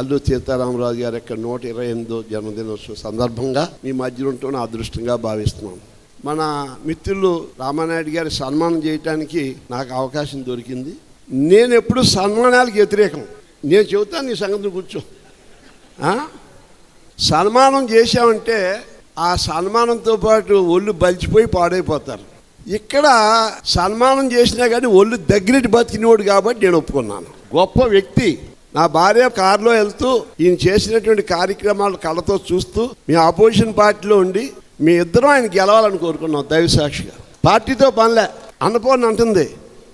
అల్లు సీతారామరాజు గారి యొక్క నూట ఇరవై ఎనిమిదో జన్మదినోత్సవ సందర్భంగా మీ మధ్య ఉంటూ అదృష్టంగా భావిస్తున్నాను మన మిత్రులు రామానాయుడు గారి సన్మానం చేయటానికి నాకు అవకాశం దొరికింది. నేను ఎప్పుడు సన్మానాలకు వ్యతిరేకం. నేను చెబుతాను నీ సంగతి కూర్చో. సన్మానం చేశామంటే ఆ సన్మానంతో పాటు ఒళ్ళు బలిచిపోయి పాడైపోతారు. ఇక్కడ సన్మానం చేసినా కానీ ఒళ్ళు దగ్గరికి బతికినోడు కాబట్టి నేను ఒప్పుకున్నాను. గొప్ప వ్యక్తి. నా భార్య కారులో వెళ్తూ ఈయన చేసినటువంటి కార్యక్రమాలు కళ్ళతో చూస్తూ మీ ఆపోజిషన్ పార్టీలో ఉండి మీ ఇద్దరం ఆయన గెలవాలని కోరుకున్నాం దైవసాక్షిగా పార్టీతో పనిలే. అన్నపూర్ణ అంటుంది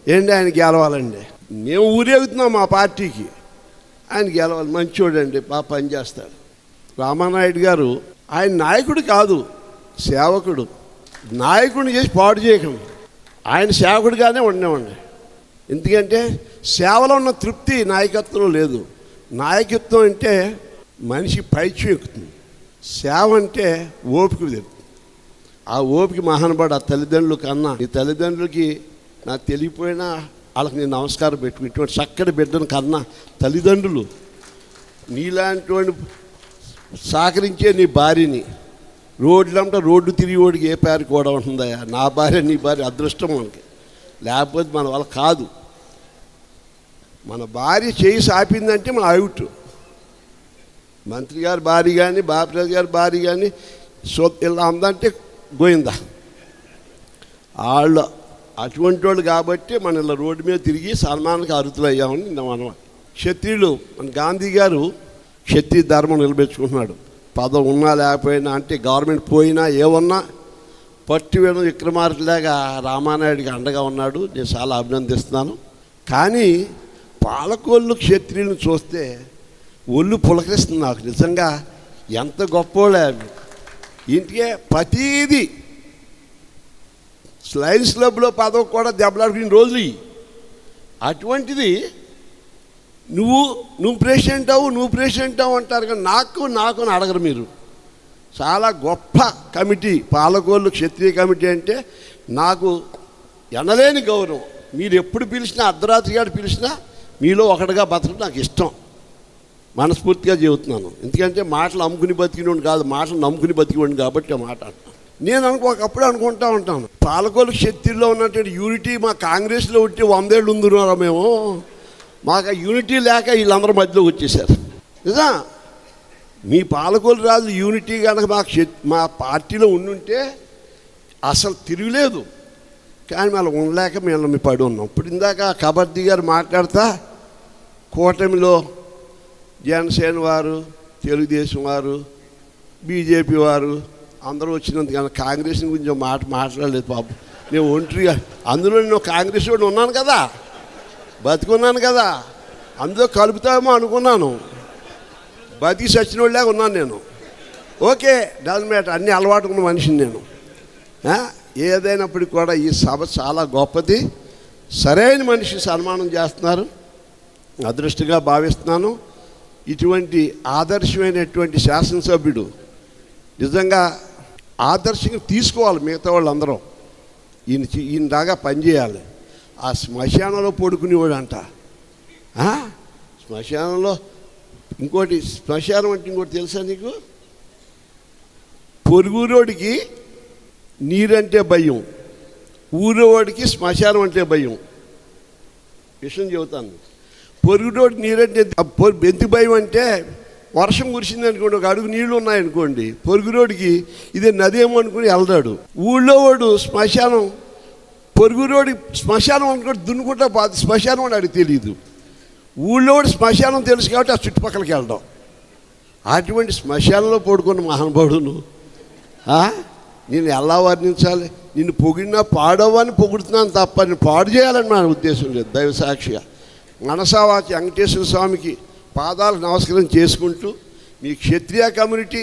ఏంటి ఆయన గెలవాలండి? మేము ఊరేగుతున్నాం మా పార్టీకి. ఆయన గెలవాలి మంచోడండి బాగా పనిచేస్తాడు రామానాయుడు గారు ఆయన నాయకుడు కాదు సేవకుడు. నాయకుడిని చేసి పాడు చేయకండి. ఆయన సేవకుడిగానే ఉండేవాడి ఎందుకంటే సేవలో ఉన్న తృప్తి నాయకత్వంలో లేదు. నాయకత్వం అంటే మనిషి పైచ్యం ఎక్కుతుంది. సేవ అంటే ఓపిక తెలుస్తుంది ఆ ఓపిక మహానుభాడు ఆ తల్లిదండ్రులు కన్నా ఈ తల్లిదండ్రులకి నాకు తెలియపోయినా వాళ్ళకి నేను నమస్కారం పెట్టుకుని ఇటువంటి చక్కటి బిడ్డను కన్నా తల్లిదండ్రులు నీలాంటి సహకరించే నీ భార్యని రోడ్లంటే రోడ్డు తిరిగి ఓడికి ఏ పేరు కూడా ఉంటుందా నా భార్య నీ భార్య అదృష్టం మనకి. లేకపోతే మన వల్ల కాదు. మన భార్య చేయి సాపిందంటే మన అవుట్. మంత్రి గారి భార్య కానీ బాపిరాజు గారి భార్య కానీ సో ఇలా ఉందంటే గోయిందా వాళ్ళు అటువంటి వాళ్ళు కాబట్టి మన ఇలా రోడ్డు మీద తిరిగి సన్మానానికి అరుతులు అయ్యామని మనం క్షత్రియులు మన గాంధీ గారు క్షత్రియ ధర్మం నిలబెట్టుకుంటున్నాడు. పదం ఉన్నా లేకపోయినా అంటే గవర్నమెంట్ పోయినా ఏమన్నా పట్టు వేణు విక్రమార్కులాగా రామానాయుడికి అండగా ఉన్నాడు. నేను చాలా అభినందిస్తున్నాను. కానీ పాలకోళ్ళు క్షత్రియులను చూస్తే ఒళ్ళు పులకరిస్తుంది నాకు. నిజంగా ఎంత గొప్పోళ్ళే అవి. ఇంటికే ప్రతీది స్లైన్స్ క్లబ్లో పదవి కూడా దెబ్బలాడుకునే రోజులు అటువంటిది నువ్వు నువ్వు ప్రెసిడెంట్ అవు నువ్వు ప్రెసిడెంట్ అవు అంటారు కానీ నాకు నాకు అని అడగరు మీరు. చాలా గొప్ప కమిటీ పాలకోళ్ళు క్షత్రియ కమిటీ అంటే నాకు ఎనలేని గౌరవం. మీరు ఎప్పుడు పిలిచినా అర్ధరాత్రి గారు పిలిచినా మీలో ఒకటిగా బతకడం నాకు ఇష్టం. మనస్ఫూర్తిగా చెబుతున్నాను. ఎందుకంటే మాటలు అమ్ముకుని బతికినోడు కాదు మాటలు నమ్ముకుని బతికినోడు కాబట్టి ఆ మాట నేను అనుకో ఒకప్పుడు అనుకుంటా ఉంటాను. పాలకోలు శక్తిలో ఉన్నటువంటి యూనిటీ మా కాంగ్రెస్లో ఉంటే వందేళ్ళు ఉందిన్నారా మేము? మాకు ఆ యూనిటీ లేక వీళ్ళందరూ మధ్యలోకి వచ్చేసారు. నిజా మీ పాలకోలు రాజు యూనిటీ కనుక మాకు మా పార్టీలో ఉండుంటే అసలు తిరుగులేదు. కానీ మళ్ళీ ఉండలేక మేము మీ పడి ఉన్నాం. ఇప్పుడు ఇందాక కబడ్డీ గారు మాట్లాడతా కూటమిలో జనసేన వారు తెలుగుదేశం వారు బీజేపీ వారు అందరూ వచ్చినంత కానీ కాంగ్రెస్ గురించి మాట మాట్లాడలేదు పాపం నేను ఒంటరిగా అందులో నేను కాంగ్రెస్ వాడిని ఉన్నాను కదా బతుకున్నాను కదా అందులో కలుపుతామో అనుకున్నాను. బతికి సచిన వాళ్ళగా ఉన్నాను నేను. ఓకే డజన్ మ్యాటర్ అన్ని అలవాటు ఉన్న మనిషిని నేను. ఏదైనప్పటికీ కూడా ఈ సభ చాలా గొప్పది. సరైన మనిషి సన్మానం చేస్తున్నారు. అదృష్టంగా భావిస్తున్నాను. ఇటువంటి ఆదర్శమైనటువంటి శాసనసభ్యుడు నిజంగా ఆదర్శంగా తీసుకోవాలి మిగతా వాళ్ళందరూ. ఈయన ఈయన దాకా పనిచేయాలి ఆ శ్మశానంలో పడుకునేవాడు అంట శ్మశానంలో ఇంకోటి శ్మశానం అంటే ఇంకోటి తెలుసా నీకు? పొరుగురోడికి నీరంటే భయం ఊరోడికి శ్మశానం అంటే భయం. విషయం చెబుతాను. పొరుగురోడి నీరంటే బెంతి భయం అంటే వర్షం కురిసింది అనుకోండి ఒక అడుగు నీళ్ళు ఉన్నాయనుకోండి పొరుగురోడికి ఇదే నది ఏమో అనుకుని వెళ్తాడు. ఊళ్ళో వాడు శ్మశానం పొరుగురోడి శ్మశానం అనుకోండి దున్నుకుంటా బాధ శ్మశానం అని అడిగి తెలియదు ఊళ్ళో శ్మశానం తెలుసు కాబట్టి ఆ చుట్టుపక్కలకి వెళ్ళడం అటువంటి శ్మశానంలో పడుకున్న మహానుభావుడును నేను ఎలా వర్ణించాలి? నిన్ను పొగిడినా పాడవని పొగుడుతున్నాను తప్ప నేను పాడు చేయాలని నా ఉద్దేశం లేదు దైవ సాక్షిగా. మనసావాచి వెంకటేశ్వర స్వామికి పాదాలు నమస్కారం చేసుకుంటూ మీ క్షత్రియ కమ్యూనిటీ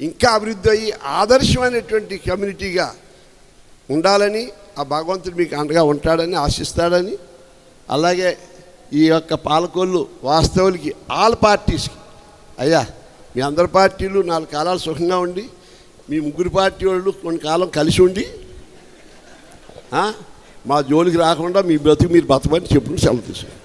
ఇంకా అభివృద్ధి అయ్యి ఆదర్శమైనటువంటి కమ్యూనిటీగా ఉండాలని ఆ భగవంతుడు మీకు అండగా ఉంటాడని ఆశిస్తాడని అలాగే ఈ యొక్క పాలకోళ్ళు వాస్తవులకి ఆల్ పార్టీస్కి. అయ్యా మీ అందరి పార్టీలు నాలుగు కాలాలు సుఖంగా ఉండి మీ ముగ్గురు పార్టీ వాళ్ళు కొన్ని కాలం కలిసి ఉండి మా జోలికి రాకుండా మీ బ్రతుకు మీరు బతకమని చెప్పుకుని సెలవు తీసుకుని